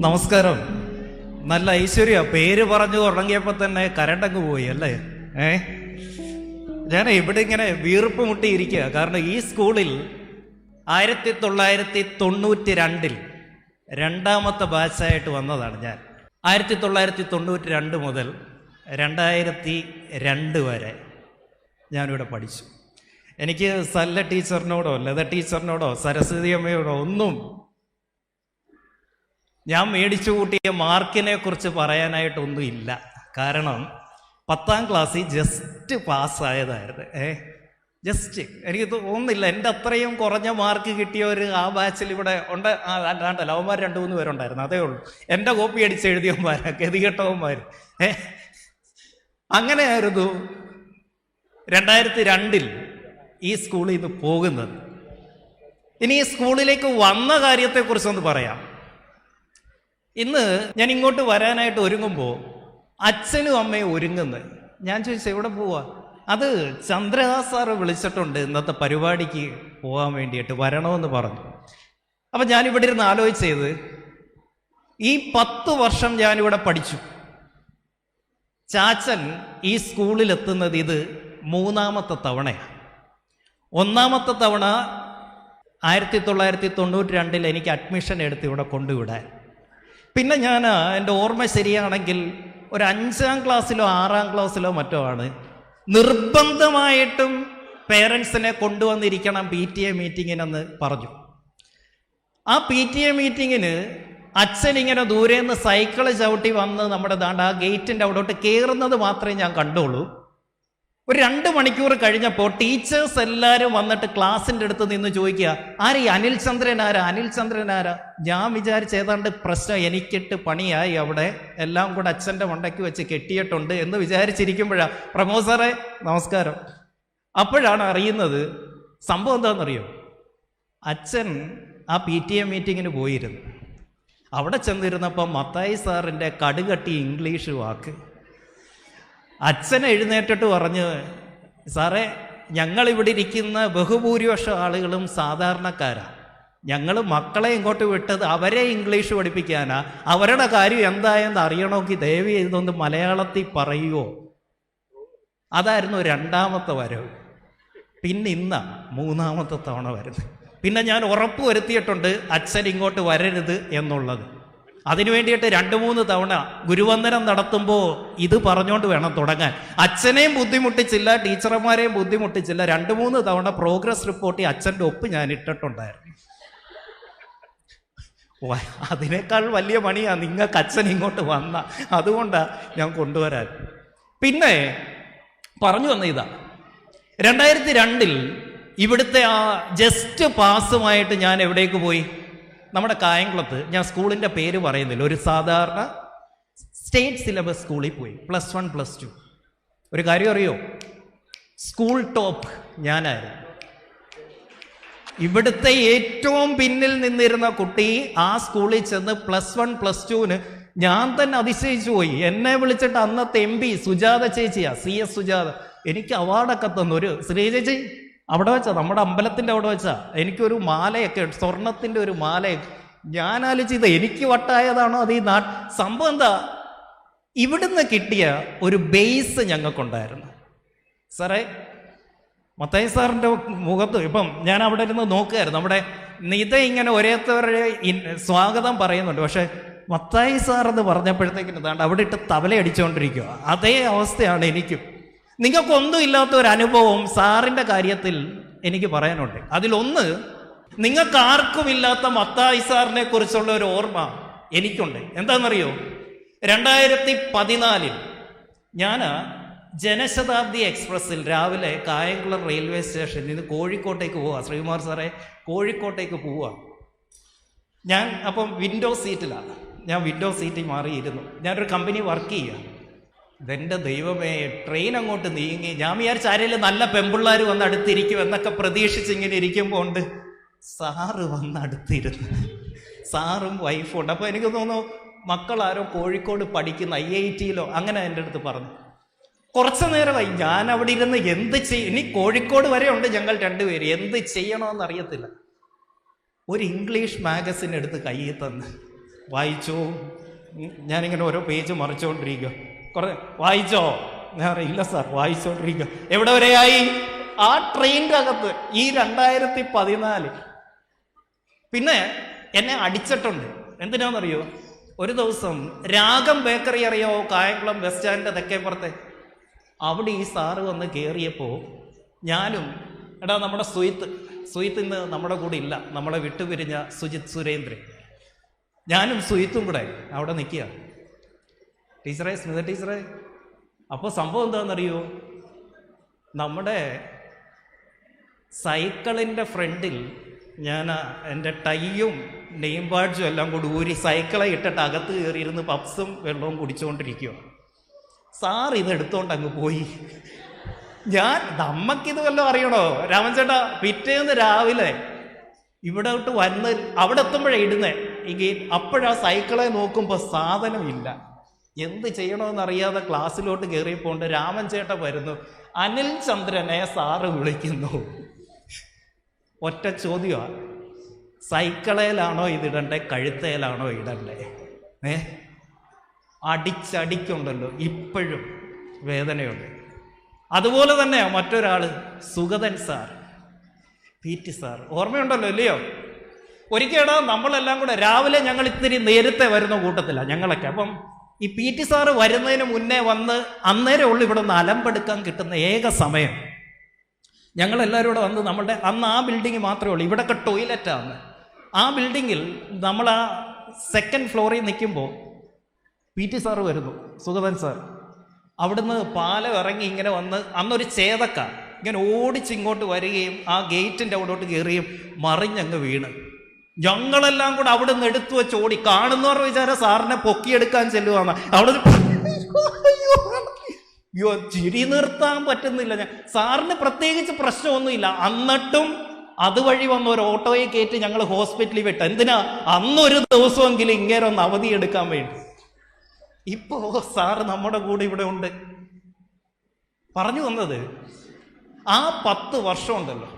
നമസ്കാരം. നല്ല ഐശ്വര്യ. പേര് പറഞ്ഞു തുടങ്ങിയപ്പോ തന്നെ കരണ്ടങ്ങ് പോയി അല്ലേ? ഏ? ഞാൻ ഇവിടെ ഇങ്ങനെ വീർപ്പ് മുട്ടിയിരിക്കുക കാരണം ഈ സ്കൂളിൽ ആയിരത്തി തൊള്ളായിരത്തി തൊണ്ണൂറ്റി രണ്ടിൽ രണ്ടാമത്തെ ബാച്ചായിട്ട് വന്നതാണ് ഞാൻ. ആയിരത്തി തൊള്ളായിരത്തി തൊണ്ണൂറ്റി രണ്ട് മുതൽ രണ്ടായിരത്തി രണ്ട് വരെ ഞാനിവിടെ പഠിച്ചു. എനിക്ക് സല്ല ടീച്ചറിനോടോ ലത ടീച്ചറിനോടോ സരസ്വതി അമ്മയോടോ ഒന്നും ഞാൻ മേടിച്ചു കൂട്ടിയ മാർക്കിനെ കുറിച്ച് പറയാനായിട്ടൊന്നുമില്ല. കാരണം പത്താം ക്ലാസ്സിൽ ജസ്റ്റ് പാസ്സായതായിരുന്നു ഏ ജസ്റ്റ് എനിക്ക് തോന്നുന്നില്ല എന്റെ അത്രയും കുറഞ്ഞ മാർക്ക് കിട്ടിയ ഒരു ആ ബാച്ചിൽ ഇവിടെ ഉണ്ട്. ആ, ലവന്മാർ രണ്ട് മൂന്ന് പേരുണ്ടായിരുന്നു. അതേ ഉള്ളൂ. എന്റെ കോപ്പി അടിച്ച് എഴുതിയവന്മാരാ ഗതികെട്ടവന്മാർ ഏ അങ്ങനെയായിരുന്നു രണ്ടായിരത്തി രണ്ടിൽ ഈ സ്കൂളിൽ നിന്ന് പോകുന്നത്. ഇനി ഈ സ്കൂളിലേക്ക് വന്ന കാര്യത്തെക്കുറിച്ചൊന്ന് പറയാം. ഇന്ന് ഞാൻ ഇങ്ങോട്ട് വരാനായിട്ട് ഒരുങ്ങുമ്പോൾ അച്ഛനും അമ്മയും ഒരുങ്ങുന്നത്. ഞാൻ ചോദിച്ചു എവിടെ പോവാ? അത് ചന്ദ്രദാസ് സാറ് വിളിച്ചിട്ടുണ്ട് ഇന്നത്തെ പരിപാടിക്ക് പോകാൻ വേണ്ടിയിട്ട് വരണമെന്ന് പറഞ്ഞു. അപ്പം ഞാനിവിടെ ഇരുന്ന് ആലോചിച്ചത് ഈ പത്ത് വർഷം ഞാനിവിടെ പഠിച്ചു. ചാച്ചൻ ഈ സ്കൂളിൽ എത്തുന്നത് ഇത് മൂന്നാമത്തെ തവണയാണ്. ഒന്നാമത്തെ തവണ ആയിരത്തി തൊള്ളായിരത്തി തൊണ്ണൂറ്റി രണ്ടിൽ എനിക്ക് അഡ്മിഷൻ എടുത്ത് ഇവിടെ കൊണ്ടുവിടാൻ. പിന്നെ ഞാൻ എന്റെ ഓർമ്മ ശരിയാണെങ്കിൽ ഒരു അഞ്ചാം ക്ലാസ്സിലോ ആറാം ക്ലാസ്സിലോ മറ്റോ ആണ്. നിർബന്ധമായിട്ടും പേരൻസിനെ കൊണ്ടുവന്നിരിക്കണം പി ടി എ മീറ്റിങ്ങിനെന്ന് പറഞ്ഞു. ആ പി ടി എ മീറ്റിങ്ങിന് അച്ഛൻ ഇങ്ങനെ ദൂരെ നിന്ന് സൈക്കിൾ ചവിട്ടി വന്ന് നമ്മുടെ ദാണ്ട് ആ ഗേറ്റിന്റെ അവിടോട്ട് കയറുന്നത് മാത്രമേ ഞാൻ കണ്ടുള്ളൂ. ഒരു രണ്ട് മണിക്കൂർ കഴിഞ്ഞപ്പോൾ ടീച്ചേഴ്സ് എല്ലാവരും വന്നിട്ട് ക്ലാസ്സിന്റെ അടുത്ത് നിന്ന് ചോദിക്കുക ആര് ഈ അനിൽ ചന്ദ്രൻ ആരാ? അനിൽ ചന്ദ്രൻ ആരാ? ഞാൻ വിചാരിച്ച ഏതാണ്ട് പ്രശ്നം എനിക്കിട്ട് പണിയായി അവിടെ. എല്ലാം കൂടെ അച്ഛന്റെ മണ്ടയ്ക്ക് വെച്ച് കെട്ടിയിട്ടുണ്ട് എന്ന് വിചാരിച്ചിരിക്കുമ്പോഴാണ് പ്രമോദ് സാറേ നമസ്കാരം. അപ്പോഴാണ് അറിയുന്നത് സംഭവം എന്താണെന്നറിയോ? അച്ഛൻ ആ പി ടി എ മീറ്റിങ്ങിന് പോയിരുന്നു. അവിടെ ചെന്നിരുന്നപ്പോൾ മത്തായി സാറിന്റെ കടുകട്ടി ഇംഗ്ലീഷ് വാക്ക്. അച്ഛൻ എഴുന്നേറ്റിട്ട് പറഞ്ഞു സാറേ ഞങ്ങളിവിടെ ഇരിക്കുന്ന ബഹുഭൂരിപക്ഷം ആളുകളും സാധാരണക്കാരാ. ഞങ്ങൾ മക്കളെ ഇങ്ങോട്ട് വിട്ടത് അവരെ ഇംഗ്ലീഷ് പഠിപ്പിക്കാനാ. അവരുടെ കാര്യം എന്തായെന്ന് അറിയണമെങ്കിൽ ദയവ് ചെയ്തൊന്ന് മലയാളത്തിൽ പറയുമോ അതായിരുന്നു രണ്ടാമത്തെ വരവ്. പിന്നെ ഇന്ന മൂന്നാമത്തെ തവണ വരുന്നത്. പിന്നെ ഞാൻ ഉറപ്പ് വരുത്തിയിട്ടുണ്ട് അച്ഛൻ ഇങ്ങോട്ട് വരരുത് എന്നുള്ളത്. അതിനു വേണ്ടിയിട്ട് രണ്ട് മൂന്ന് തവണ ഗുരുവന്ദനം നടത്തുമ്പോൾ ഇത് പറഞ്ഞുകൊണ്ട് വേണം തുടങ്ങാൻ. അച്ഛനെയും ബുദ്ധിമുട്ടിച്ചില്ല ടീച്ചർമാരെയും ബുദ്ധിമുട്ടിച്ചില്ല. രണ്ട് മൂന്ന് തവണ പ്രോഗ്രസ് റിപ്പോർട്ടിൽ അച്ഛന്റെ ഒപ്പ് ഞാൻ ഇട്ടിട്ടുണ്ടായിരുന്നു. അതിനേക്കാൾ വലിയ പണിയാ നിങ്ങൾക്ക് അച്ഛൻ ഇങ്ങോട്ട് വന്ന. അതുകൊണ്ടാണ് ഞാൻ കൊണ്ടുവരാൻ. പിന്നെ പറഞ്ഞു വന്ന ഇതാ. രണ്ടായിരത്തി രണ്ടിൽ ഇവിടുത്തെ ആ ജസ്റ്റ് പാസുമായിട്ട് ഞാൻ എവിടേക്ക് പോയി? നമ്മുടെ കായംകുളത്ത് ഞാൻ സ്കൂളിന്റെ പേര് പറയുന്നില്ല. ഒരു സാധാരണ സ്റ്റേറ്റ് സിലബസ് സ്കൂളിൽ പോയി. Plus one plus two. ഒരു കാര്യം അറിയോ? സ്കൂൾ ടോപ്പ് ഞാനായിരുന്നു. ഇവിടുത്തെ ഏറ്റവും പിന്നിൽ നിന്നിരുന്ന കുട്ടി ആ സ്കൂളിൽ ചെന്ന് പ്ലസ് വൺ പ്ലസ് ടുവിന് ഞാൻ തന്നെ അതിശയിച്ചു പോയി. എന്നെ വിളിച്ചിട്ട് അന്നത്തെ എം പി സുജാത ചേച്ചിയാ സി എസ് സുജാത. എനിക്ക് അവാർഡൊക്കെ തന്നു. ഒരു ശ്രീ ചേച്ചി അവിടെ വെച്ചാ നമ്മുടെ അമ്പലത്തിന്റെ അവിടെ വെച്ചാ എനിക്കൊരു മാലയൊക്കെ സ്വർണത്തിന്റെ ഒരു മാലയൊക്കെ ഞാൻ ആലോചിച്ചത് എനിക്ക് വട്ടായതാണോ അത് ഈ നാ സംഭവം എന്താ? ഇവിടുന്ന് കിട്ടിയ ഒരു ബേസ് ഞങ്ങൾക്കുണ്ടായിരുന്നു. സാറേ മത്തായി സാറിന്റെ മുഖത്ത് ഇപ്പം ഞാൻ അവിടെ ഇരുന്ന് നോക്കുകയായിരുന്നു. നമ്മുടെ നിത ഇങ്ങനെ ഒരേത്തവരെ സ്വാഗതം പറയുന്നുണ്ട്. പക്ഷേ മത്തായി സാർ എന്ന് പറഞ്ഞപ്പോഴത്തേക്കിന് താണ്ട് അവിടെ ഇട്ട് തവല അടിച്ചുകൊണ്ടിരിക്കുക അതേ അവസ്ഥയാണ് എനിക്കും. നിങ്ങൾക്കൊന്നും ഇല്ലാത്ത ഒരു അനുഭവം സാറിന്റെ കാര്യത്തിൽ എനിക്ക് പറയാനുണ്ട്. അതിലൊന്ന് നിങ്ങൾക്ക് ആർക്കും ഇല്ലാത്ത മത്തായി സാറിനെ കുറിച്ചുള്ള ഒരു ഓർമ്മ എനിക്കുണ്ട്. എന്താണെന്നറിയോ? രണ്ടായിരത്തി പതിനാലിൽ ഞാൻ ജനശതാബ്ദി എക്സ്പ്രസ്സിൽ രാവിലെ കായംകുളം റെയിൽവേ സ്റ്റേഷനിൽ നിന്ന് കോഴിക്കോട്ടേക്ക് പോവുക ശ്രീകുമാർ സാറേ കോഴിക്കോട്ടേക്ക് പോവുക ഞാൻ അപ്പം വിൻഡോ സീറ്റിലാണ്. ഞാൻ വിൻഡോ സീറ്റിൽ മാറിയിരുന്നു. ഞാനൊരു കമ്പനി വർക്ക് ചെയ്യുക. ഇതെന്റെ ദൈവമേ ട്രെയിൻ അങ്ങോട്ട് നീങ്ങി. ഞാൻ വിചാരിച്ച ആരെങ്കിലും നല്ല പെമ്പിള്ളാർ വന്ന് അടുത്തിരിക്കും എന്നൊക്കെ പ്രതീക്ഷിച്ച് ഇങ്ങനെ ഇരിക്കുമ്പോൾ ഉണ്ട്. സാറ് വന്ന് അടുത്തിരുന്നു. സാറും വൈഫും ഉണ്ട്. അപ്പോൾ എനിക്ക് തോന്നുന്നു മക്കളാരോ കോഴിക്കോട് പഠിക്കുന്ന ഐ ഐ ടിയിലോ അങ്ങനെ എന്റെ അടുത്ത് പറഞ്ഞു. കുറച്ച് നേരമായി ഞാൻ അവിടെ ഇരുന്ന് എന്ത് ചെയ്യും ഇനി കോഴിക്കോട് വരെ ഉണ്ട് ഞങ്ങൾ രണ്ടുപേര്. എന്ത് ചെയ്യണമെന്ന് അറിയത്തില്ല. ഒരു ഇംഗ്ലീഷ് മാഗസിൻ എടുത്ത് കയ്യിൽ തന്ന്. വായിച്ചു? ഞാനിങ്ങനെ ഓരോ പേജ് മറിച്ചുകൊണ്ടിരിക്കുക കുറെ വായിച്ചോ? ഞാൻ പറയില്ല സാർ വായിച്ചോണ്ടിരിക്കുക എവിടെ വരെയായി? ആ ട്രെയിനിന്റെ അകത്ത് ഈ രണ്ടായിരത്തി പതിനാല് പിന്നെ എന്നെ അടിച്ചിട്ടുണ്ട്. എന്തിനാണെന്നറിയോ ഒരു ദിവസം രാഗം ബേക്കറി അറിയോ? കായംകുളം ബസ് സ്റ്റാൻഡിന്റെ തെക്കേപ്പുറത്തെ അവിടെ ഈ സാറ് വന്ന് കയറിയപ്പോൾ ഞാനും എടാ നമ്മുടെ സുയിത്ത് സുയിത്ത് ഇന്ന് നമ്മുടെ കൂടെ ഇല്ല. നമ്മളെ വിട്ടുപിരിഞ്ഞ സുജിത് സുരേന്ദ്രൻ. ഞാനും സുയിത്തും കൂടെ അവിടെ നിൽക്കുക ടീച്ചറെ സ്മിത ടീച്ചറെ അപ്പോൾ സംഭവം എന്താണെന്നറിയോ? നമ്മുടെ സൈക്കിളിന്റെ ഫ്രണ്ടിൽ ഞാൻ എന്റെ ടൈയും നെയിം ബാഡ്ജും എല്ലാം കൂടി ഊരി സൈക്കിളെ ഇട്ടിട്ട് അകത്ത് കയറിയിരുന്ന് പപ്സും വെള്ളവും കുടിച്ചുകൊണ്ടിരിക്കുക സാർ ഇത് എടുത്തോണ്ട് അങ്ങ് പോയി. ഞാൻ നമ്മക്കിത് വല്ലതും അറിയണോ? രാമൻ ചേട്ടാ പിറ്റേന്ന് രാവിലെ ഇവിടെ വന്ന് അവിടെ എത്തുമ്പോഴേ ഇടുന്നേ. ഈ അപ്പോഴാ സൈക്കിളെ നോക്കുമ്പോൾ സാധനമില്ല. എന്ത് ചെയ്യണമെന്നറിയാതെ ക്ലാസ്സിലോട്ട് കയറിയപ്പോണ്ട് രാമൻ ചേട്ട വരുന്നു. അനിൽ ചന്ദ്രനെ സാറ് വിളിക്കുന്നു. ഒറ്റ ചോദ്യമാണ് സൈക്കിളേലാണോ ഇതിടണ്ടേ? കഴുത്തേലാണോ ഇടണ്ടേ? ഏ? അടിച്ചടിക്കുണ്ടല്ലോ. ഇപ്പോഴും വേദനയുണ്ട്. അതുപോലെ തന്നെയാ മറ്റൊരാൾ Sugathan sir. P T sir. ഓർമ്മയുണ്ടല്ലോ ഇല്ലയോ? ഒരിക്കലും നമ്മളെല്ലാം കൂടെ രാവിലെ ഞങ്ങൾ ഇത്തിരി നേരത്തെ വരുന്ന കൂട്ടത്തിലാണ് ഞങ്ങളൊക്കെ. അപ്പം ഈ പി ടി സാറ് വരുന്നതിന് മുന്നേ വന്ന് അന്നേരം ഉള്ളു ഇവിടെ നിന്ന് അലമ്പെടുക്കാൻ കിട്ടുന്ന ഏക സമയം. ഞങ്ങളെല്ലാവരും കൂടെ വന്ന് നമ്മളുടെ അന്ന് ആ ബിൽഡിംഗ് മാത്രമേ ഉള്ളൂ. ഇവിടെ ഇവിടെയൊക്കെ ടോയ്ലറ്റാണ്. ആ ബിൽഡിങ്ങിൽ നമ്മൾ ആ സെക്കൻഡ് ഫ്ലോറിൽ നിൽക്കുമ്പോൾ പി ടി സാറ് വരുന്നു സുഗതൻ സാർ. അവിടുന്ന് പാലം ഇറങ്ങി ഇങ്ങനെ വന്ന് അന്നൊരു ചേതക്ക. ഇങ്ങനെ ഓടിച്ച് ഇങ്ങോട്ട് വരികയും ആ ഗേറ്റിന്റെ അവിടോട്ട് കയറുകയും മറിഞ്ഞങ്ങ് വീണ്. ഞങ്ങളെല്ലാം കൂടെ അവിടെ നിന്ന് എടുത്തു വെച്ച് ഓടി കാണുന്നവർ വിചാരം സാറിനെ പൊക്കിയെടുക്കാൻ ചെല്ലുവാന്ന്. അവിടെ അയ്യോ ചിരി നിർത്താൻ പറ്റുന്നില്ല ഞാൻ. സാറിന് പ്രത്യേകിച്ച് പ്രശ്നമൊന്നുമില്ല. എന്നിട്ടും അതുവഴി വന്ന ഒരു ഓട്ടോയെ കയറ്റി ഞങ്ങൾ ഹോസ്പിറ്റലിൽ വിട്ടു. എന്തിനാ? അന്നൊരു ദിവസമെങ്കിലും ഇങ്ങനെ ഒന്ന് അവധി എടുക്കാൻ വേണ്ടി. ഇപ്പോ സാറ് നമ്മുടെ കൂടെ ഇവിടെ ഉണ്ട്. പറഞ്ഞു വന്നത് ആ പത്ത് വർഷം ഉണ്ടല്ലോ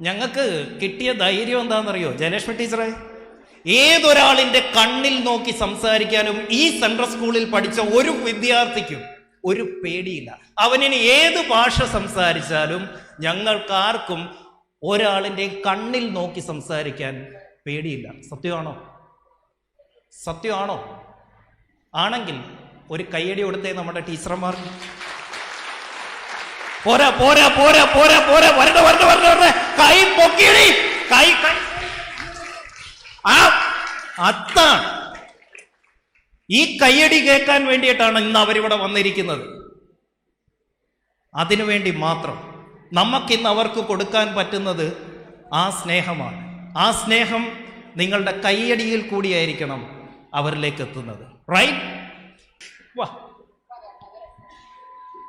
ഞങ്ങൾക്ക് കിട്ടിയ ധൈര്യം എന്താണെന്നറിയോ? ജയലക്ഷ്മി ടീച്ചറെ ഏതൊരാളിന്റെ കണ്ണിൽ നോക്കി സംസാരിക്കാനും ഈ സെൻട്രൽ സ്കൂളിൽ പഠിച്ച ഒരു വിദ്യാർത്ഥിക്കും ഒരു പേടിയില്ല. അവനിന് ഏത് ഭാഷ സംസാരിച്ചാലും ഞങ്ങൾക്കാർക്കും ഒരാളിന്റെ കണ്ണിൽ നോക്കി സംസാരിക്കാൻ പേടിയില്ല. സത്യമാണോ? സത്യമാണോ? ആണെങ്കിൽ ഒരു കയ്യടി കൊടുത്തേ നമ്മുടെ ടീച്ചർമാർക്ക്. പോരാ പോരാ പോരാ പോരാ പോരാ വരണ്ട വരണ്ട വരണ്ട വരണ കൈ പൊക്കിയടി കൈ ആ അതാണ്. ഈ കയ്യടി കേൾക്കാൻ വേണ്ടിയിട്ടാണ് ഇന്ന് അവരിവിടെ വന്നിരിക്കുന്നത്. അതിനുവേണ്ടി മാത്രം നമുക്കിന്ന് അവർക്ക് കൊടുക്കാൻ പറ്റുന്നത് ആ സ്നേഹമാണ്. ആ സ്നേഹം നിങ്ങളുടെ കയ്യടിയിൽ കൂടിയായിരിക്കണം അവരിലേക്ക് എത്തുന്നത്. റൈറ്റ് വാ.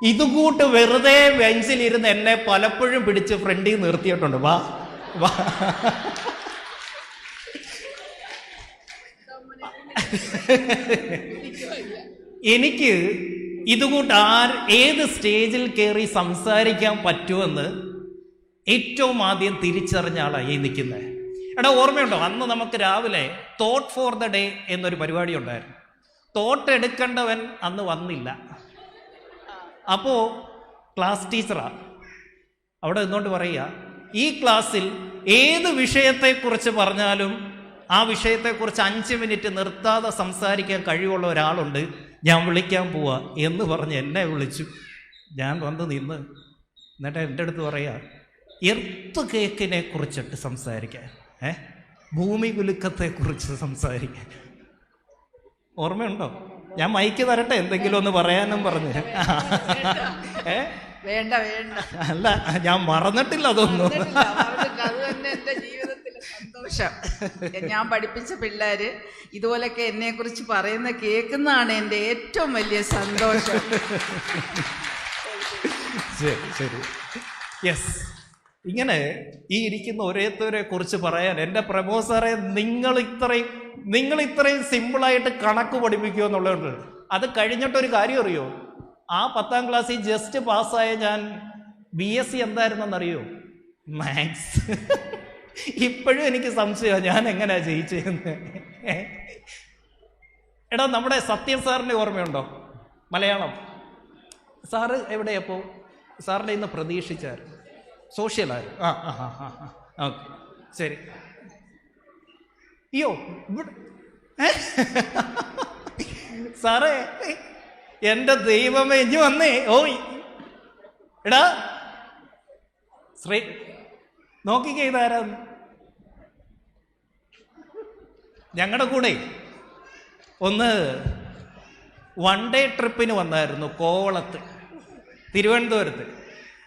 ഇതുകൂട്ട് വെറുതെ ബെഞ്ചിലിരുന്ന് എന്നെ പലപ്പോഴും പിടിച്ച് ഫ്രണ്ടിൽ നിർത്തിയിട്ടുണ്ട്. വാ എനിക്ക് ഇതുകൂട്ട് ആർ ഏത് സ്റ്റേജിൽ കയറി സംസാരിക്കാൻ പറ്റുമെന്ന് ഏറ്റവും ആദ്യം തിരിച്ചറിഞ്ഞ ആളായി നിൽക്കുന്നത് എടാ ഓർമ്മയുണ്ടോ? അന്ന് നമുക്ക് രാവിലെ തോട്ട് ഫോർ ദ ഡേ എന്നൊരു പരിപാടി ഉണ്ടായിരുന്നു. തോട്ട് എടുക്കേണ്ടവൻ അന്ന് വന്നില്ല. അപ്പോൾ ക്ലാസ് ടീച്ചറാ അവിടെ നിന്നുകൊണ്ട് പറയുക ഈ ക്ലാസ്സിൽ ഏത് വിഷയത്തെക്കുറിച്ച് പറഞ്ഞാലും ആ വിഷയത്തെക്കുറിച്ച് അഞ്ച് മിനിറ്റ് നിർത്താതെ സംസാരിക്കാൻ കഴിവുള്ള ഒരാളുണ്ട് ഞാൻ വിളിക്കാൻ പോവാ എന്ന് പറഞ്ഞ് എന്നെ വിളിച്ചു. ഞാൻ വന്ന് നിന്ന് എന്നിട്ട് എന്റെ അടുത്ത് പറയാ എർത്ത് കേക്കിനെ കുറിച്ചിട്ട് സംസാരിക്കാൻ ഏ? ഭൂമി കുലുക്കത്തെക്കുറിച്ച് സംസാരിക്കാൻ. ഓർമ്മയുണ്ടോ? ഞാൻ മൈക്ക് തരട്ടെ എന്തെങ്കിലും ഒന്ന് പറയാനും പറഞ്ഞു. ഏ? വേണ്ട വേണ്ട. അല്ല ഞാൻ മറന്നിട്ടില്ല അതൊന്നും. സന്തോഷം. ഞാൻ പഠിപ്പിച്ച പിള്ളേര് ഇതുപോലൊക്കെ എന്നെ കുറിച്ച് പറയുന്ന കേൾക്കുന്നതാണ് എന്റെ ഏറ്റവും വലിയ സന്തോഷം. ശരി ശരി. യെസ് ഇങ്ങനെ ഈ ഇരിക്കുന്ന ഓരോരുത്തരെ കുറിച്ച് പറയാൻ എന്റെ പ്രമോ സാറെ നിങ്ങൾ ഇത്രയും നിങ്ങൾ ഇത്രയും സിമ്പിളായിട്ട് കണക്ക് പഠിപ്പിക്കുക എന്നുള്ളതുണ്ട്. അത് കഴിഞ്ഞിട്ടൊരു കാര്യം അറിയോ? ആ പത്താം ക്ലാസ്സിൽ ജസ്റ്റ് പാസ്സായ ഞാൻ ബി എസ് സി എന്തായിരുന്നെന്നറിയോ? മാത്സ് ഇപ്പോഴും എനിക്ക് സംശയമാണ് ഞാൻ എങ്ങനെയാ ജയിച്ചതെന്ന് എടാ നമ്മുടെ സത്യം സാറിന്റെ ഓർമ്മയുണ്ടോ? മലയാളം. സാറ് എവിടെയപ്പോ സാറിന്റെ ഇന്ന് പ്രതീക്ഷിച്ചായിരുന്നു സോഷ്യലായിരുന്നു ആ ആ ആ ആ. ഓക്കെ. ശരി. അയ്യോ? സാറേ എന്റെ ദൈവമേ ഇഞ്ഞു വന്നേ. ഓയ് എടാ ശ്രീ നോക്കിക്കേ ഇതാരാന്ന് ഞങ്ങളുടെ കൂടെ ഒന്ന് വൺ ഡേ ട്രിപ്പിന് വന്നായിരുന്നു കോവളത്ത് തിരുവനന്തപുരത്ത്.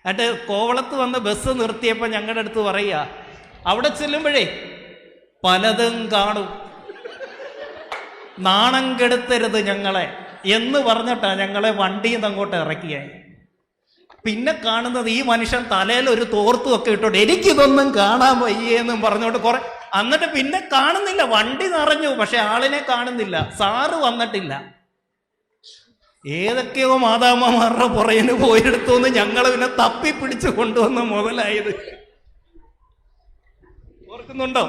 എന്നിട്ട് കോവളത്ത് വന്ന് ബസ് നിർത്തിയപ്പോൾ ഞങ്ങളുടെ അടുത്ത് പറയുക അവിടെ ചെല്ലുമ്പോഴേ പലതും കാണും. നാണം കെടുത്തരുത് ഞങ്ങളെ. എന്ന് പറഞ്ഞിട്ടാണ് ഞങ്ങളെ വണ്ടിയിൽ നിന്ന് അങ്ങോട്ട് ഇറക്കിയായി പിന്നെ കാണുന്നത് ഈ മനുഷ്യൻ തലയിൽ ഒരു തോർത്തും ഒക്കെ ഇട്ടോണ്ട് എനിക്കിതൊന്നും കാണാൻ വയ്യെന്നും പറഞ്ഞോണ്ട് കുറെ എന്നിട്ട് പിന്നെ കാണുന്നില്ല. വണ്ടി നിറഞ്ഞു. പക്ഷെ ആളിനെ കാണുന്നില്ല. സാറ് വന്നിട്ടില്ല. ഏതൊക്കെയോ മാതാമ്മമാരുടെ പുറയിന് പോയെടുത്തു ഞങ്ങൾ പിന്നെ തപ്പി പിടിച്ചു കൊണ്ടുവന്ന മുതലായത്. ഓർക്കുന്നുണ്ടോ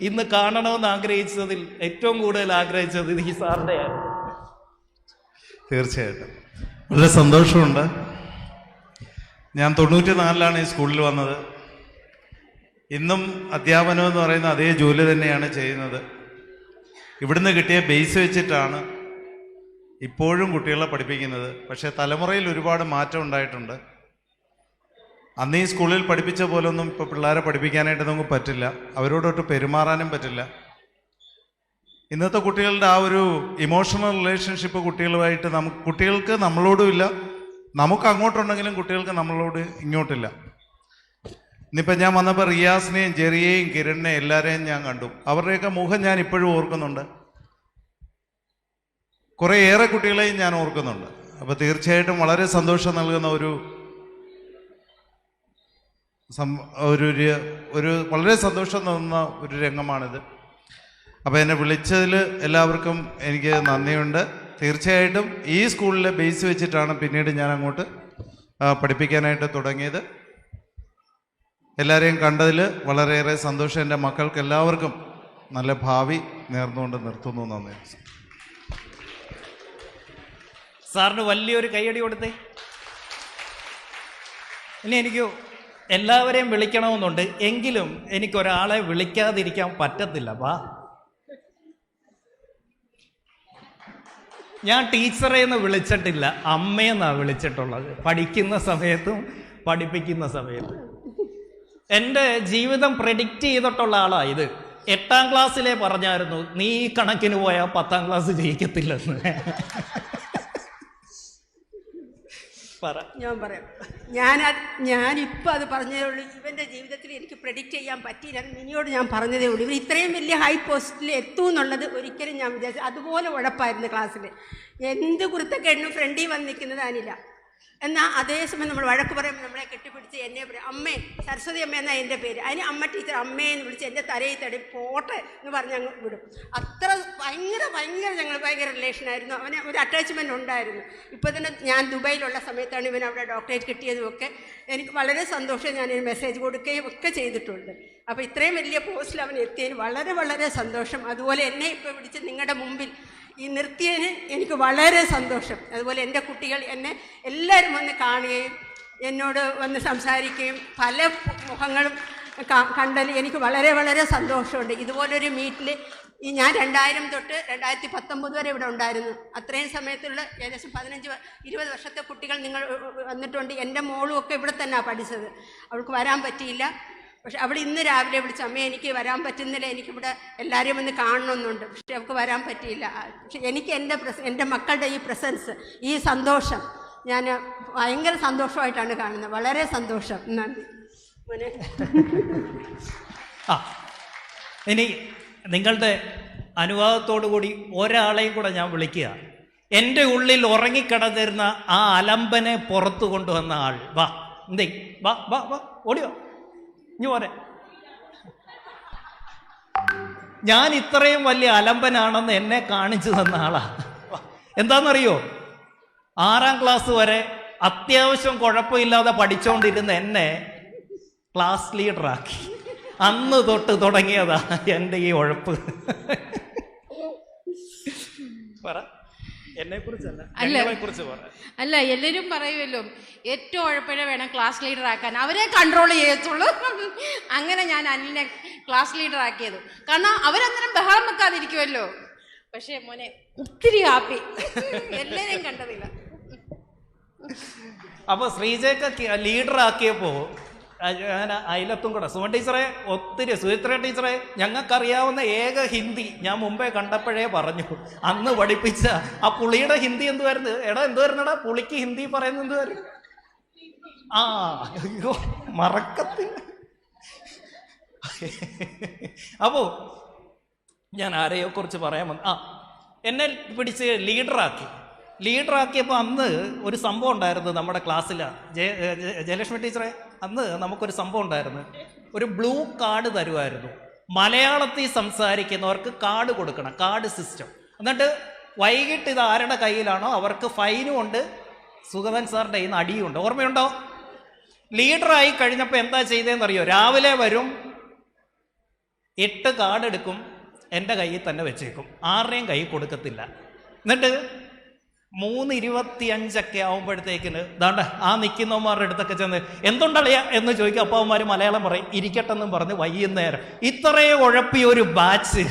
ഇന്ന് കാണണമെന്ന് ആഗ്രഹിച്ചതിൽ ഏറ്റവും കൂടുതൽ ആഗ്രഹിച്ചത് ഇത് ഈ സാറിന്റെയാണ് തീർച്ചയായിട്ടും. വളരെ സന്തോഷമുണ്ട്. ഞാൻ തൊണ്ണൂറ്റി നാലിലാണ് ഈ സ്കൂളിൽ വന്നത്. ഇന്നും അധ്യാപനം എന്ന് പറയുന്ന അതേ ജോലി തന്നെയാണ് ചെയ്യുന്നത്. ഇവിടുന്ന് കിട്ടിയ ബേസ് വെച്ചിട്ടാണ് ഇപ്പോഴും കുട്ടികളെ പഠിപ്പിക്കുന്നത്. പക്ഷേ തലമുറയിൽ ഒരുപാട് മാറ്റം ഉണ്ടായിട്ടുണ്ട്. അന്ന് ഈ സ്കൂളിൽ പഠിപ്പിച്ച പോലൊന്നും ഇപ്പോൾ പിള്ളേരെ പഠിപ്പിക്കാനായിട്ട് നമുക്ക് പറ്റില്ല. അവരോടൊട്ട് പെരുമാറാനും പറ്റില്ല. ഇന്നത്തെ കുട്ടികളുടെ ആ ഒരു ഇമോഷണൽ റിലേഷൻഷിപ്പ് കുട്ടികളുമായിട്ട് നമുക്ക് കുട്ടികൾക്ക് നമ്മളോടും ഇല്ല. നമുക്ക് അങ്ങോട്ടുണ്ടെങ്കിലും കുട്ടികൾക്ക് നമ്മളോട് ഇങ്ങോട്ടില്ല. ഇന്നിപ്പോൾ ഞാൻ വന്നപ്പോൾ റിയാസിനെയും ജെറിയെയും കിരണിനെയും എല്ലാവരെയും ഞാൻ കണ്ടു. അവരുടെയൊക്കെ മുഖം ഞാൻ ഇപ്പോഴും ഓർക്കുന്നുണ്ട്. കുറേ ഏറെ കുട്ടികളെയും ഞാൻ ഓർക്കുന്നുണ്ട്. അപ്പോൾ തീർച്ചയായിട്ടും വളരെ സന്തോഷം നൽകുന്ന ഒരു ഒരു ഒരു- വളരെ സന്തോഷം തോന്നുന്ന ഒരു രംഗമാണിത്. അപ്പോൾ എന്നെ വിളിച്ചതിൽ എല്ലാവർക്കും എനിക്ക് നന്ദിയുണ്ട്. തീർച്ചയായിട്ടും ഈ സ്കൂളിലെ ബേസ് വെച്ചിട്ടാണ് പിന്നീട് ഞാൻ അങ്ങോട്ട് പഠിപ്പിക്കാനായിട്ട് തുടങ്ങിയത്. എല്ലാവരെയും കണ്ടതിൽ വളരെയേറെ സന്തോഷം. എന്റെ മക്കൾക്ക് എല്ലാവർക്കും നല്ല ഭാവി നേർന്നുകൊണ്ട് നിർത്തുന്നു. നന്ദി. സാറിന് വലിയൊരു കൈയടി കൊടുത്തേ. ഇനി എനിക്ക് എല്ലാവരെയും വിളിക്കണമെന്നുണ്ട്. എങ്കിലും എനിക്കൊരാളെ വിളിക്കാതിരിക്കാൻ പറ്റത്തില്ല വാ ഞാൻ ടീച്ചറെ എന്ന് വിളിച്ചിട്ടില്ല അമ്മയെന്നാണ് വിളിച്ചിട്ടുള്ളത്. പഠിക്കുന്ന സമയത്തും പഠിപ്പിക്കുന്ന സമയത്തും. എന്റെ ജീവിതം പ്രെഡിക്റ്റ് ചെയ്തിട്ടുള്ള ആളാണ് ഇത്. എട്ടാം ക്ലാസ്സിലെ പറഞ്ഞായിരുന്നു നീ കണക്കിന് പോയാൽ പത്താം ക്ലാസ് ജയിക്കത്തില്ലെന്ന്. പറ. ഞാൻ പറയാം. ഞാൻ ഞാനിപ്പോൾ അത് പറഞ്ഞതേ ഉള്ളൂ. ഇവന്റെ ജീവിതത്തിൽ എനിക്ക് പ്രെഡിക്റ്റ് ചെയ്യാൻ പറ്റിയില്ല എന്ന് മിനിയോട് ഞാൻ പറഞ്ഞതേ ഉള്ളൂ. ഇവർ ഇത്രയും വലിയ ഹൈ പോസ്റ്റിൽ എത്തും എന്നുള്ളത് ഒരിക്കലും ഞാൻ വിചാരിച്ചു അതുപോലെ ഉഴപ്പായിരുന്നു ക്ലാസ്സിൽ എന്ത് കുരുത്തക്കേടിനും ഫ്രണ്ടിൽ വന്ന് അനില. എന്നാൽ അതേസമയം നമ്മൾ വഴക്ക് പറയുമ്പോൾ നമ്മളെ കെട്ടിപ്പിടിച്ച് എന്നെ പറയും അമ്മേ സരസ്വതി അമ്മ എന്നാ എന്റെ പേര്? അതിന് അമ്മ ടീച്ചർ അമ്മേ എന്ന് വിളിച്ച് എന്റെ തലയിൽ തടി പോട്ടെ എന്ന് പറഞ്ഞ് അങ്ങ് വിടും. അത്ര ഭയങ്കര ഭയങ്കര ഞങ്ങൾ ഭയങ്കര റിലേഷനായിരുന്നു അവന് ഒരു അറ്റാച്ച്മെന്റ് ഉണ്ടായിരുന്നു. ഇപ്പോൾ തന്നെ ഞാൻ ദുബായിലുള്ള സമയത്താണ് ഇവൻ അവിടെ ഡോക്ടറേറ്റ് കിട്ടിയതും ഒക്കെ. എനിക്ക് വളരെ സന്തോഷം ഞാൻ മെസ്സേജ് കൊടുക്കുകയും ഒക്കെ ചെയ്തിട്ടുണ്ട്. അപ്പോൾ ഇത്രയും വലിയ പോസ്റ്റിൽ അവൻ എത്തിയതിന് വളരെ വളരെ സന്തോഷം. അതുപോലെ എന്നെ ഇപ്പോൾ വിളിച്ച് നിങ്ങളുടെ മുമ്പിൽ ഈ നിർത്തിയതിന് എനിക്ക് വളരെ സന്തോഷം. അതുപോലെ എന്റെ കുട്ടികൾ എന്നെ എല്ലാവരും വന്ന് കാണുകയും എന്നോട് വന്ന് സംസാരിക്കുകയും പല മുഖങ്ങളും കണ്ടൽ എനിക്ക് വളരെ വളരെ സന്തോഷമുണ്ട്. ഇതുപോലൊരു മീറ്റിൽ ഈ ഞാൻ രണ്ടായിരം തൊട്ട് രണ്ടായിരത്തി പത്തൊമ്പത് വരെ ഇവിടെ ഉണ്ടായിരുന്നു. അത്രയും സമയത്തുള്ള ഏകദേശം പതിനഞ്ച് ഇരുപത് വർഷത്തെ കുട്ടികൾ നിങ്ങൾ വന്നിട്ടുണ്ട്. എന്റെ മോളും ഒക്കെ ഇവിടെ തന്നെയാണ് പഠിച്ചത്. അവൾക്ക് വരാൻ പറ്റിയില്ല. പക്ഷെ അവൾ ഇന്ന് രാവിലെ വിളിച്ചു അമ്മ എനിക്ക് വരാൻ പറ്റുന്നില്ല എനിക്കിവിടെ എല്ലാവരെയും ഒന്ന് കാണണമെന്നുണ്ട്. പക്ഷെ അവൾക്ക് വരാൻ പറ്റിയില്ല. പക്ഷെ എനിക്ക് എന്റെ എന്റെ മക്കളുടെ ഈ പ്രസൻസ് ഈ സന്തോഷം ഞാൻ ഭയങ്കര സന്തോഷമായിട്ടാണ് കാണുന്നത്. വളരെ സന്തോഷം. നന്ദി. മോനെ. ആ ഇനി നിങ്ങളുടെ അനുവാദത്തോടു കൂടി ഒരാളെയും കൂടെ ഞാൻ വിളിക്കുക. എന്റെ ഉള്ളിൽ ഉറങ്ങിക്കിടന്നിരുന്ന ആ അലമ്പനെ പുറത്തു കൊണ്ടുവന്ന ആൾ. വാ എന്തേ? വാ വാ വാ ഓടിയോ? ഇനി പോരെ. ഞാൻ ഇത്രയും വലിയ അലമ്പനാണെന്ന് എന്നെ കാണിച്ചു തന്ന ആളാ. എന്താണെന്നറിയോ ആറാം ക്ലാസ് വരെ അത്യാവശ്യം കുഴപ്പമില്ലാതെ പഠിച്ചുകൊണ്ടിരുന്ന എന്നെ ക്ലാസ് ലീഡറാക്കി. അന്ന് തൊട്ട് തുടങ്ങിയതാ എന്റെ ഈ ഉഴപ്പ്. പറ. അല്ല. അല്ല എല്ലാവരും പറയുമല്ലോ ഏറ്റവും ഉഴപ്പഴ വേണം ക്ലാസ് ലീഡർ ആക്കാൻ. അവരെ കൺട്രോൾ ചെയ്യത്തുള്ളൂ. അങ്ങനെ ഞാൻ അനിലിനെ ക്ലാസ് ലീഡർ ആക്കിയത്. കാരണം അവരന്നേരം ബഹളം വെക്കാതിരിക്കുമല്ലോ. പക്ഷേ മോനെ ഒത്തിരി ഹാപ്പി എല്ലാവരെയും കണ്ടതില്ല. അപ്പൊ ശ്രീജയൊക്കെ ലീഡർ ആക്കിയപ്പോ ഞാൻ അയലത്തും കൂടെ. സുമൻ ടീച്ചറെ ഒത്തിരി സുചിത്ര ടീച്ചറെ ഞങ്ങൾക്കറിയാവുന്ന ഏക ഹിന്ദി ഞാൻ മുമ്പേ കണ്ടപ്പോഴേ പറഞ്ഞു. അന്ന് പഠിപ്പിച്ച ആ പുളിയുടെ ഹിന്ദി എന്തുവായിരുന്നു? എടാ എന്തുവായിരുന്നടാ? പുളിക്ക് ഹിന്ദി പറയുന്നത് എന്തുവായിരുന്നു? ആ അയ്യോ മറക്കത്തില്ല. അപ്പോ ഞാൻ ആരെയോ കുറിച്ച് പറയാൻ വന്നു ആ എന്നെ പിടിച്ച് ലീഡറാക്കി. ലീഡറാക്കിയപ്പോൾ അന്ന് ഒരു സംഭവം ഉണ്ടായിരുന്നു നമ്മുടെ ക്ലാസ്സിൽ. ജയ ജയ- ജയലക്ഷ്മി ടീച്ചറെ അന്ന് നമുക്കൊരു സംഭവം ഉണ്ടായിരുന്നു. ഒരു ബ്ലൂ കാർഡ് തരുമായിരുന്നു. മലയാളത്തിൽ സംസാരിക്കുന്നവർക്ക് കാർഡ് കൊടുക്കണം കാർഡ് സിസ്റ്റം. എന്നിട്ട് വൈകിട്ട് ഇത് ആരുടെ കയ്യിലാണോ അവർക്ക് ഫൈനും ഉണ്ട് സുഗതൻ സാറിന്റെ കയ്യിൽ നിന്ന് അടിയുണ്ട് ഓർമ്മയുണ്ടോ? ലീഡറായി കഴിഞ്ഞപ്പോൾ എന്താ ചെയ്തതെന്നറിയോ രാവിലെ വരും എട്ട് കാർഡ് എടുക്കും എന്റെ കയ്യിൽ തന്നെ വെച്ചേക്കും. ആരുടെയും കൈ കൊടുക്കത്തില്ല. എന്നിട്ട് മൂന്ന് ഇരുപത്തിയഞ്ചൊക്കെ ആവുമ്പോഴത്തേക്കിന് ദാണ്ട ആ നിൽക്കുന്നവന്മാരുടെ അടുത്തൊക്കെ ചെന്ന് എന്തുണ്ടളിയ? എന്ന് ചോദിക്കും. അപ്പാവന്മാർ മലയാളം പറയും. ഇരിക്കട്ടെന്നും പറഞ്ഞ് വൈകുന്നേരം. ഇത്രയും ഉഴപ്പിയ ഒരു ബാച്ച്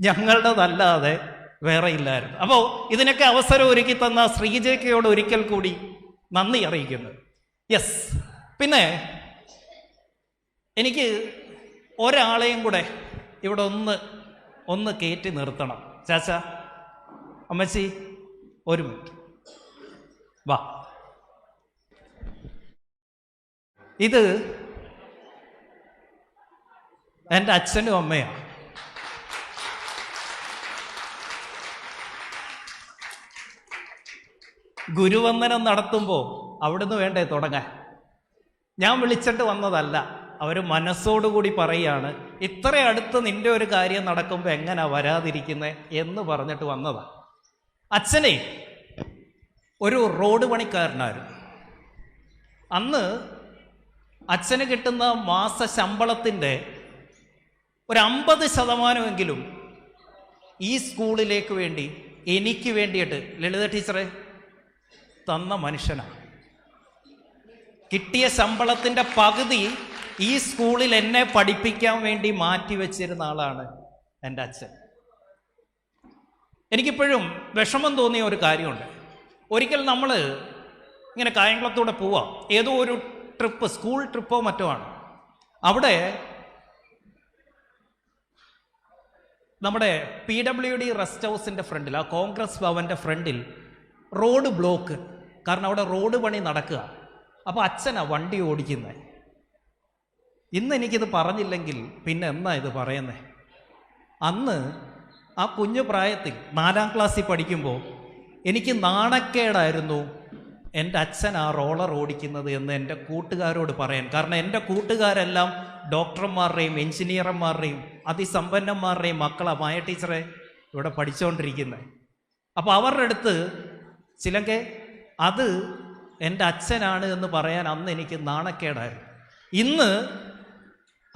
ഞങ്ങളുടേതല്ലാതെ വേറെ ഇല്ലായിരുന്നു. അപ്പോൾ ഇതിനൊക്കെ അവസരം ഒരുക്കി തന്ന ശ്രീജയ്ക്കയോട് ഒരിക്കൽ കൂടി നന്ദി അറിയിക്കുന്നു. യെസ് പിന്നെ എനിക്ക് ഒരാളെയും കൂടെ ഇവിടെ ഒന്ന് ഒന്ന് കയറ്റി നിർത്തണം. ചാച്ച അമ്മച്ചി ഒരു മിനിറ്റ്. വാ. ഇത് എന്റെ അച്ഛനും അമ്മയാണ് ഗുരുവന്ദനം നടത്തുമ്പോൾ അവിടുന്ന് വേണ്ടേ തുടങ്ങാൻ? ഞാൻ വിളിച്ചിട്ട് വന്നതല്ല അവർ മനസ്സോടുകൂടി പറയാണ് ഇത്ര അടുത്ത് നിന്റെ ഒരു കാര്യം നടക്കുമ്പോൾ എങ്ങനെ വരാതിരിക്കുന്നത് എന്ന് പറഞ്ഞിട്ട് വന്നതാണ് അച്ഛനെ ഒരു റോഡ് പണിക്കാരനായിരുന്നു അന്ന് അച്ഛന് കിട്ടുന്ന മാസ ശമ്പളത്തിന്റെ ഒരു അമ്പത് ശതമാനമെങ്കിലും ഈ സ്കൂളിലേക്ക് വേണ്ടി എനിക്ക് വേണ്ടിയിട്ട് ലളിത ടീച്ചറെ തന്ന മനുഷ്യനാണ് കിട്ടിയ ശമ്പളത്തിന്റെ പകുതി ഈ സ്കൂളിൽ എന്നെ പഠിപ്പിക്കാൻ വേണ്ടി മാറ്റി വെച്ചിരുന്ന ആളാണ് എന്റെ അച്ഛൻ. എനിക്കിപ്പോഴും വിഷമം തോന്നിയ ഒരു കാര്യമുണ്ട്. ഒരിക്കൽ നമ്മൾ ഇങ്ങനെ കായംകുളത്തൂടെ പോവാം. ഏതോ ഒരു ട്രിപ്പ് സ്കൂൾ ട്രിപ്പോ മറ്റോ ആണ്. അവിടെ നമ്മുടെ പി ഡബ്ല്യു ഡി റെസ്റ്റ് ഹൗസിന്റെ ഫ്രണ്ടിൽ ആ കോൺഗ്രസ് ഭവന്റെ ഫ്രണ്ടിൽ റോഡ് ബ്ലോക്ക്. കാരണം അവിടെ റോഡ് പണി നടക്കുക. അപ്പോൾ അച്ഛനാ വണ്ടി ഓടിക്കുന്നത് ഇന്ന് എനിക്കിത് പറഞ്ഞില്ലെങ്കിൽ പിന്നെ എന്നാ ഇത് പറയുന്നത് അന്ന് ആ കുഞ്ഞു പ്രായത്തിൽ നാലാം ക്ലാസ്സിൽ പഠിക്കുമ്പോൾ എനിക്ക് നാണക്കേടായിരുന്നു എന്റെ അച്ഛൻ ആ റോളർ ഓടിക്കുന്നത് എന്ന് എന്റെ കൂട്ടുകാരോട് പറയാൻ. കാരണം എന്റെ കൂട്ടുകാരെല്ലാം ഡോക്ടർമാരുടെയും എഞ്ചിനീയർമാരുടെയും അതിസമ്പന്നന്മാരുടെയും മക്കളാണ് മായ ടീച്ചറെ ഇവിടെ പഠിച്ചുകൊണ്ടിരിക്കുന്നത് അപ്പോൾ അവരുടെ അടുത്ത് ചിലങ്കെ അത് എന്റെ അച്ഛനാണ് എന്ന് പറയാൻ അന്ന് എനിക്ക് നാണക്കേടായിരുന്നു. ഇന്ന്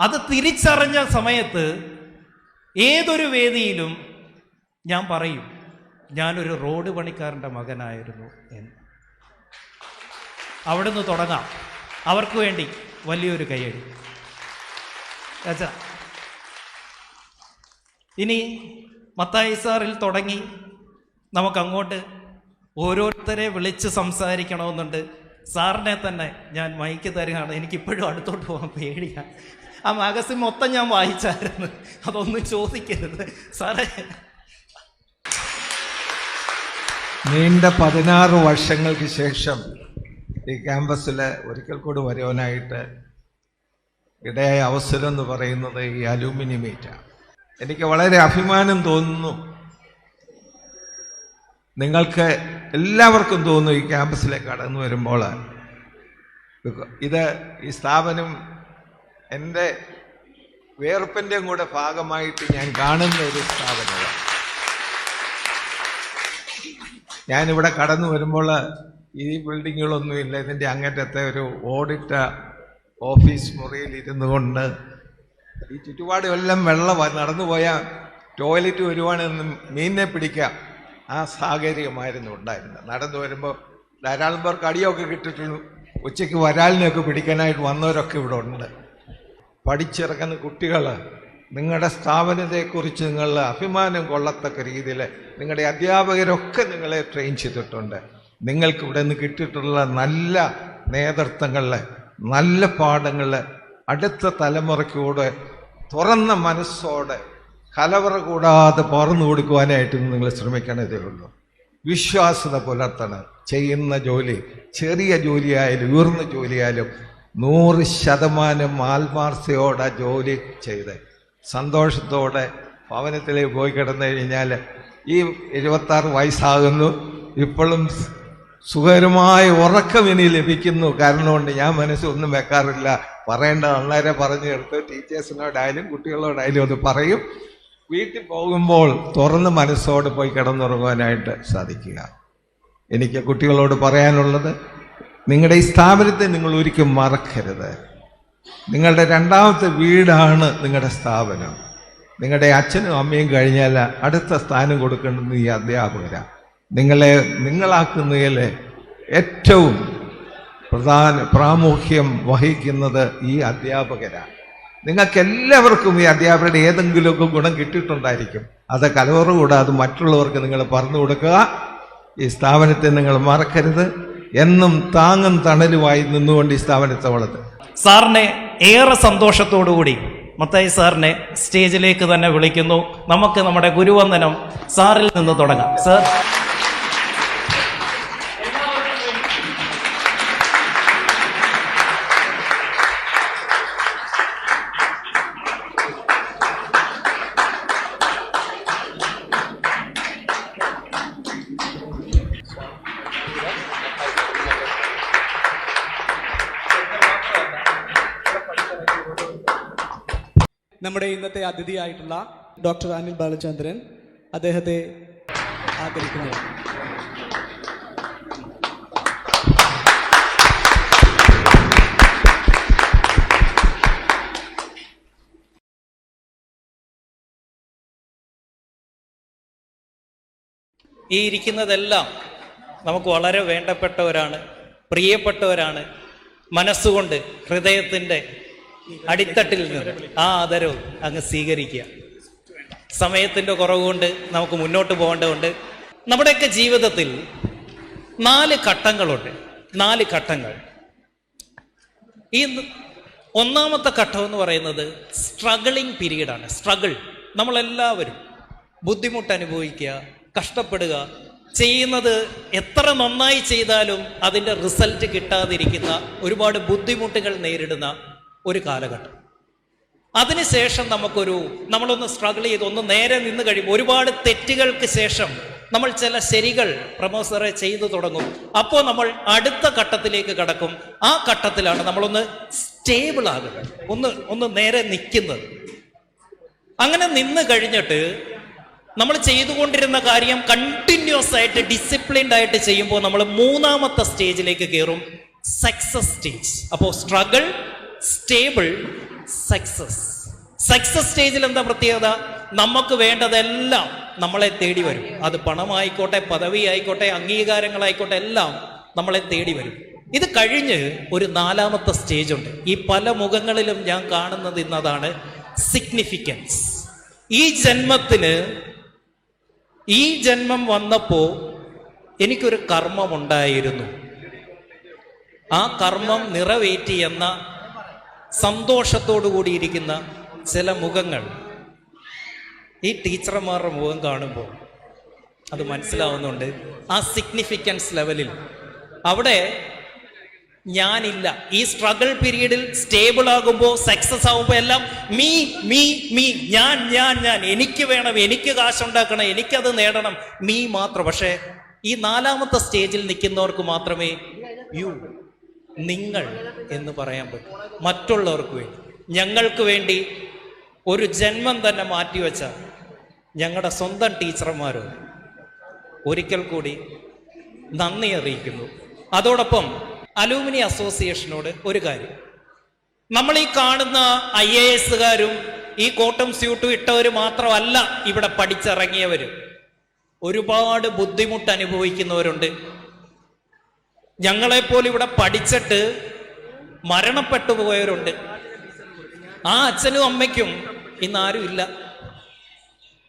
അത് തിരിച്ചറിഞ്ഞ സമയത്ത് ഏതൊരു വേദിയിലും ഞാൻ പറയും ഞാനൊരു റോഡ് പണിക്കാരന്റെ മകനായിരുന്നു എന്ന്. അവിടുന്ന് തുടങ്ങാം. അവർക്ക് വേണ്ടി വലിയൊരു കൈയടി. ഇനി മത്തായി സാറിൽ തുടങ്ങി നമുക്കങ്ങോട്ട് ഓരോരുത്തരെ വിളിച്ച് സംസാരിക്കണമെന്നുണ്ട്. സാറിനെ തന്നെ ഞാൻ മൈക്ക് തരികയാണ്. എനിക്കിപ്പോഴും അടുത്തോട്ട് പോകാൻ പേടിയാണ് ആ മാഗസിൻ മൊത്തം ഞാൻ വായിച്ചായിരുന്നു. അതൊന്നും ചോദിക്കരുത്. സാറേ നീണ്ട പതിനാറ് വർഷങ്ങൾക്ക് ശേഷം ഈ ക്യാമ്പസിൽ ഒരിക്കൽ കൂടി വരുവാനായിട്ട് ഇടയായ അവസരം എന്ന് പറയുന്നത് ഈ അലൂമിനി മീറ്റാണ് എനിക്ക് വളരെ അഭിമാനം തോന്നുന്നു. നിങ്ങൾക്ക് എല്ലാവർക്കും തോന്നുന്നു ഈ ക്യാമ്പസിലേക്ക് കടന്നു വരുമ്പോൾ ഇത് ഈ സ്ഥാപനം എന്റെ വേർപ്പിന്റെയും കൂടെ ഭാഗമായിട്ട് ഞാൻ കാണുന്ന ഒരു സ്ഥാപനമാണ്. ഞാനിവിടെ കടന്നു വരുമ്പോൾ ഈ ബിൽഡിങ്ങുകളൊന്നുമില്ല ഇതിന്റെ അങ്ങേറ്റത്തെ ഒരു ഓഡിറ്റ ഓഫീസ് മുറിയിൽ ഇരുന്നു കൊണ്ട് ഈ ചുറ്റുപാടും എല്ലാം വെള്ളം നടന്നു പോയാൽ ടോയ്ലറ്റ് വരുവാണെന്ന് മീനിനെ പിടിക്കാം ആ സാഹചര്യമായിരുന്നു ഉണ്ടായിരുന്നത്. നടന്നു വരുമ്പോൾ ധാരാളം പേർക്ക് അടിയൊക്കെ കിട്ടിയിട്ടുള്ളൂ. ഉച്ചയ്ക്ക് വരാലിനെയൊക്കെ പിടിക്കാനായിട്ട് വന്നവരൊക്കെ ഇവിടെ ഉണ്ട്. പഠിച്ചിറങ്ങുന്ന കുട്ടികൾ നിങ്ങളുടെ സ്ഥാപനത്തെക്കുറിച്ച് നിങ്ങൾ അഭിമാനം കൊള്ളത്തക്ക രീതിയിൽ നിങ്ങളുടെ അധ്യാപകരൊക്കെ നിങ്ങളെ ട്രെയിൻ ചെയ്തിട്ടുണ്ട്. നിങ്ങൾക്ക് ഇവിടെ നിന്ന് കിട്ടിയിട്ടുള്ള നല്ല നേതൃത്വങ്ങളിൽ നല്ല പാഠങ്ങൾ അടുത്ത തലമുറയ്ക്കൂടെ തുറന്ന മനസ്സോടെ കലവറ കൂടാതെ പറന്നു കൊടുക്കുവാനായിട്ട് നിങ്ങൾ ശ്രമിക്കണതേ ഉള്ളൂ വിശ്വാസത പുലർത്തണം. ചെയ്യുന്ന ജോലി ചെറിയ ജോലിയായാലും ഉയർന്ന ജോലിയായാലും നൂറ് ശതമാനം ആത്മാർത്ഥയോടെ ജോലി ചെയ്ത് സന്തോഷത്തോടെ ഭവനത്തിലേക്ക് പോയി കിടന്നു കഴിഞ്ഞാൽ ഈ എഴുപത്താറ് വയസ്സാകുന്നു. ഇപ്പോഴും സുഖകരമായ ഉറക്കം ഇനി ലഭിക്കുന്നു. കാരണം കൊണ്ട് ഞാൻ മനസ്സൊന്നും വെക്കാറില്ല. പറയേണ്ട അന്നേരെ പറഞ്ഞു എടുത്ത് ടീച്ചേഴ്സിനോടായാലും കുട്ടികളോടായാലും അത് പറയും. വീട്ടിൽ പോകുമ്പോൾ തുറന്ന് മനസ്സോട് പോയി കിടന്നുറങ്ങുവാനായിട്ട് സാധിക്കുക. എനിക്ക് കുട്ടികളോട് പറയാനുള്ളത് നിങ്ങളുടെ ഈ സ്ഥാപനത്തെ നിങ്ങൾ ഒരിക്കലും മറക്കരുത്. നിങ്ങളുടെ രണ്ടാമത്തെ വീടാണ് നിങ്ങളുടെ സ്ഥാപനം. നിങ്ങളുടെ അച്ഛനും അമ്മയും കഴിഞ്ഞാൽ അടുത്ത സ്ഥാനം കൊടുക്കേണ്ടത് ഈ അധ്യാപകരാണ് നിങ്ങളെ നിങ്ങളാക്കുന്നതിൽ ഏറ്റവും പ്രധാന പ്രാമുഖ്യം വഹിക്കുന്നത് ഈ അധ്യാപകരാണ് നിങ്ങൾക്ക് എല്ലാവർക്കും ഈ അധ്യാപകരുടെ ഏതെങ്കിലുമൊക്കെ ഗുണം കിട്ടിയിട്ടുണ്ടായിരിക്കും. അത് കലവറ കൂടാതെ മറ്റുള്ളവർക്ക് നിങ്ങൾ പറഞ്ഞു കൊടുക്കുക. ഈ സ്ഥാപനത്തെ നിങ്ങൾ മറക്കരുത്. എന്നും താങ്ങും തണലുമായി നിന്നുകൊണ്ട് ഈ സ്ഥാപനത്തെ വളർത്തുക സാറിനെ ഏറെ സന്തോഷത്തോടുകൂടി മത്തായി സാറിനെ സ്റ്റേജിലേക്ക് തന്നെ വിളിക്കുന്നു. നമുക്ക് നമ്മുടെ ഗുരുവന്ദനം സാറിൽ നിന്ന് തുടങ്ങാം. സാർ. നമ്മുടെ ഇന്നത്തെ അതിഥിയായിട്ടുള്ള ഡോക്ടർ അനിൽ ബാലചന്ദ്രൻ അദ്ദേഹത്തെ ആദരിക്കുന്നു. ഈ ഇരിക്കുന്നതെല്ലാം നമുക്ക് വളരെ വേണ്ടപ്പെട്ടവരാണ് പ്രിയപ്പെട്ടവരാണ്. മനസ്സുകൊണ്ട് ഹൃദയത്തിന്റെ അടിത്തട്ടിൽ നിന്ന് ആ ആദരവ് അങ്ങ് സ്വീകരിക്കുക. സമയത്തിന്റെ കുറവുകൊണ്ട് നമുക്ക് മുന്നോട്ട് പോകേണ്ടതുണ്ട്. നമ്മുടെയൊക്കെ ജീവിതത്തിൽ നാല് ഘട്ടങ്ങളുണ്ട്. നാല് ഘട്ടങ്ങൾ. ഈ ഒന്നാമത്തെ ഘട്ടം എന്ന് പറയുന്നത് സ്ട്രഗിളിങ് പീരീഡാണ് സ്ട്രഗിൾ നമ്മളെല്ലാവരും ബുദ്ധിമുട്ട് അനുഭവിക്കുക കഷ്ടപ്പെടുക ചെയ്യുന്നത് എത്ര നന്നായി ചെയ്താലും അതിന്റെ റിസൾട്ട് കിട്ടാതിരിക്കുന്ന ഒരുപാട് ബുദ്ധിമുട്ടുകൾ നേരിടുന്ന ഒരു കാലഘട്ടം. അതിനുശേഷം നമുക്കൊരു നമ്മളൊന്ന് സ്ട്രഗിൾ ചെയ്ത് ഒന്ന് നേരെ നിന്ന് കഴിയുമ്പോൾ ഒരുപാട് തെറ്റുകൾക്ക് ശേഷം നമ്മൾ ചില ശരികൾ പ്രമോസറെ ചെയ്തു തുടങ്ങും. അപ്പോൾ നമ്മൾ അടുത്ത ഘട്ടത്തിലേക്ക് കടക്കും. ആ ഘട്ടത്തിലാണ് നമ്മളൊന്ന് സ്റ്റേബിൾ ആകുന്നത്. ഒന്ന് ഒന്ന് നേരെ നിൽക്കുന്നത്. അങ്ങനെ നിന്ന് കഴിഞ്ഞിട്ട് നമ്മൾ ചെയ്തുകൊണ്ടിരുന്ന കാര്യം കണ്ടിന്യൂസ് ആയിട്ട് ഡിസിപ്ലിൻഡ് ആയിട്ട് ചെയ്യുമ്പോൾ നമ്മൾ മൂന്നാമത്തെ സ്റ്റേജിലേക്ക് കയറും. സക്സസ് സ്റ്റേജ് അപ്പോൾ സ്ട്രഗിൾ സ്റ്റേബിൾ സക്സസ് സക്സസ് സ്റ്റേജിൽ എന്താ പ്രത്യേകത? നമുക്ക് വേണ്ടതെല്ലാം നമ്മളെ തേടി വരും. അത് പണമായിക്കോട്ടെ പദവി ആയിക്കോട്ടെ അംഗീകാരങ്ങളായിക്കോട്ടെ എല്ലാം നമ്മളെ തേടി വരും. ഇത് കഴിഞ്ഞ് ഒരു നാലാമത്തെ സ്റ്റേജ് ഉണ്ട്. ഈ പല മുഖങ്ങളിലും ഞാൻ കാണുന്നത് ഇന്നതാണ് സിഗ്നിഫിക്കൻസ് ഈ ജന്മത്തിന് ഈ ജന്മം വന്നപ്പോ എനിക്കൊരു കർമ്മമുണ്ടായിരുന്നു ആ കർമ്മം നിറവേറ്റി എന്ന സന്തോഷത്തോടു കൂടിയിരിക്കുന്ന ചില മുഖങ്ങൾ ഈ ടീച്ചർമാരുടെ മുഖം കാണുമ്പോൾ അത് മനസ്സിലാവുന്നുണ്ട്. ആ സിഗ്നിഫിക്കൻസ് ലെവലിൽ അവിടെ ഞാനില്ല. ഈ സ്ട്രഗിൾ പീരീഡിൽ സ്റ്റേബിൾ ആകുമ്പോൾ സക്സസ് ആകുമ്പോൾ എല്ലാം മീ മീ മീ ഞാൻ ഞാൻ ഞാൻ എനിക്ക് വേണം എനിക്ക് കാശുണ്ടാക്കണം എനിക്കത് നേടണം മീ മാത്രം. പക്ഷേ ഈ നാലാമത്തെ സ്റ്റേജിൽ നിൽക്കുന്നവർക്ക് മാത്രമേ യു നിങ്ങൾ എന്ന് പറയാൻ പറ്റും. മറ്റുള്ളവർക്ക് വേണ്ടി. ഞങ്ങൾക്ക് വേണ്ടി ഒരു ജന്മം തന്നെ മാറ്റിവെച്ച ഞങ്ങളുടെ സ്വന്തം ടീച്ചർമാരോ ഒരിക്കൽ കൂടി നന്ദി അറിയിക്കുന്നു. അതോടൊപ്പം അലൂമിനി അസോസിയേഷനോട് ഒരു കാര്യം. നമ്മൾ ഈ കാണുന്ന ഐ എ എസുകാരും ഈ കോട്ടും സ്യൂട്ടും ഇട്ടവർ മാത്രമല്ല ഇവിടെ പഠിച്ചിറങ്ങിയവർ ഒരുപാട് ബുദ്ധിമുട്ട് അനുഭവിക്കുന്നവരുണ്ട്. ഞങ്ങളെപ്പോലെ ഇവിടെ പഠിച്ചിട്ട് മരണപ്പെട്ടു പോയവരുണ്ട്. ആ അച്ഛനും അമ്മയ്ക്കും ഇന്ന് ആരും ഇല്ല.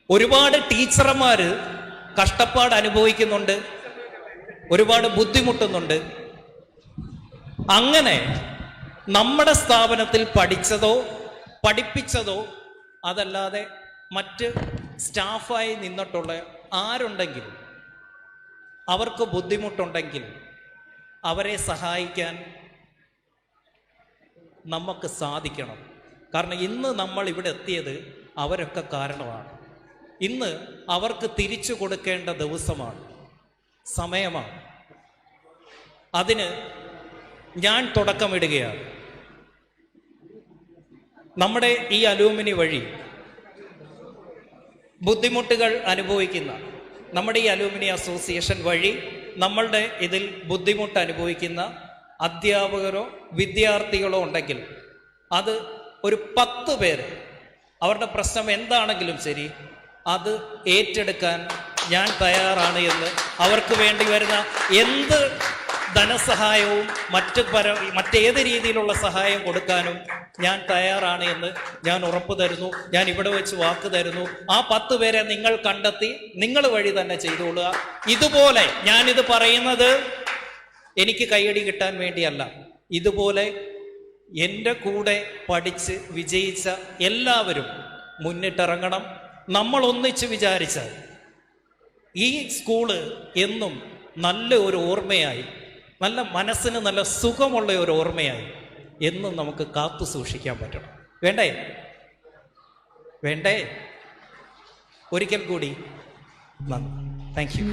ഒരുപാട് ടീച്ചർമാര് കഷ്ടപ്പാട് അനുഭവിക്കുന്നുണ്ട്. ഒരുപാട് ബുദ്ധിമുട്ടുന്നുണ്ട്. അങ്ങനെ നമ്മുടെ സ്ഥാപനത്തിൽ പഠിച്ചതോ പഠിപ്പിച്ചതോ അതല്ലാതെ മറ്റ് സ്റ്റാഫായി നിന്നിട്ടുള്ള ആരുണ്ടെങ്കിലും അവർക്ക് ബുദ്ധിമുട്ടുണ്ടെങ്കിൽ അവരെ സഹായിക്കാൻ നമുക്ക് സാധിക്കണം. കാരണം ഇന്ന് നമ്മൾ ഇവിടെ എത്തിയത് അവരൊക്കെ കാരണമാണ്. ഇന്ന് അവർക്ക് തിരിച്ചു കൊടുക്കേണ്ട ദിവസമാണ്. സമയമാണ്. അതിന് ഞാൻ തുടക്കമിടുകയാണ്. നമ്മുടെ ഈ അലൂമിനി വഴി ബുദ്ധിമുട്ടുകൾ അനുഭവിക്കുന്ന നമ്മുടെ ഈ അലൂമിനി അസോസിയേഷൻ വഴി നമ്മളുടെ ഇതിൽ ബുദ്ധിമുട്ട് അനുഭവിക്കുന്ന അധ്യാപകരോ വിദ്യാർത്ഥികളോ ഉണ്ടെങ്കിൽ അത് ഒരു പത്ത് പേര്. അവരുടെ പ്രശ്നം എന്താണെങ്കിലും ശരി അത് ഏറ്റെടുക്കാൻ ഞാൻ തയ്യാറാണ് എന്ന് അവർക്ക് വേണ്ടി വരുന്ന എന്ത് ധനസഹായവും മറ്റ് പര മറ്റേത് രീതിയിലുള്ള സഹായം കൊടുക്കാനും ഞാൻ തയ്യാറാണ് എന്ന് ഞാൻ ഉറപ്പ് തരുന്നു. ഞാൻ ഇവിടെ വെച്ച് വാക്ക് തരുന്നു. ആ പത്ത് പേരെ നിങ്ങൾ കണ്ടെത്തി നിങ്ങൾ വഴി തന്നെ ചെയ്തുകൊള്ളുക ഇതുപോലെ ഞാനിത് പറയുന്നത് എനിക്ക് കൈയടി കിട്ടാൻ വേണ്ടിയല്ല. ഇതുപോലെ എന്റെ കൂടെ പഠിച്ച് വിജയിച്ച എല്ലാവരും മുന്നിട്ടിറങ്ങണം. നമ്മൾ ഒന്നിച്ച് വിചാരിച്ചാൽ ഈ സ്കൂൾ എന്നും നല്ല ഒരു ഓർമ്മയായി നല്ല മനസ്സിന് നല്ല സുഖമുള്ള ഒരു ഓർമ്മയായി എന്നും നമുക്ക് കാത്തു സൂക്ഷിക്കാൻ പറ്റണം വേണ്ടേ? വേണ്ടേ? ഒരിക്കൽ കൂടി നന്ദി. Thank you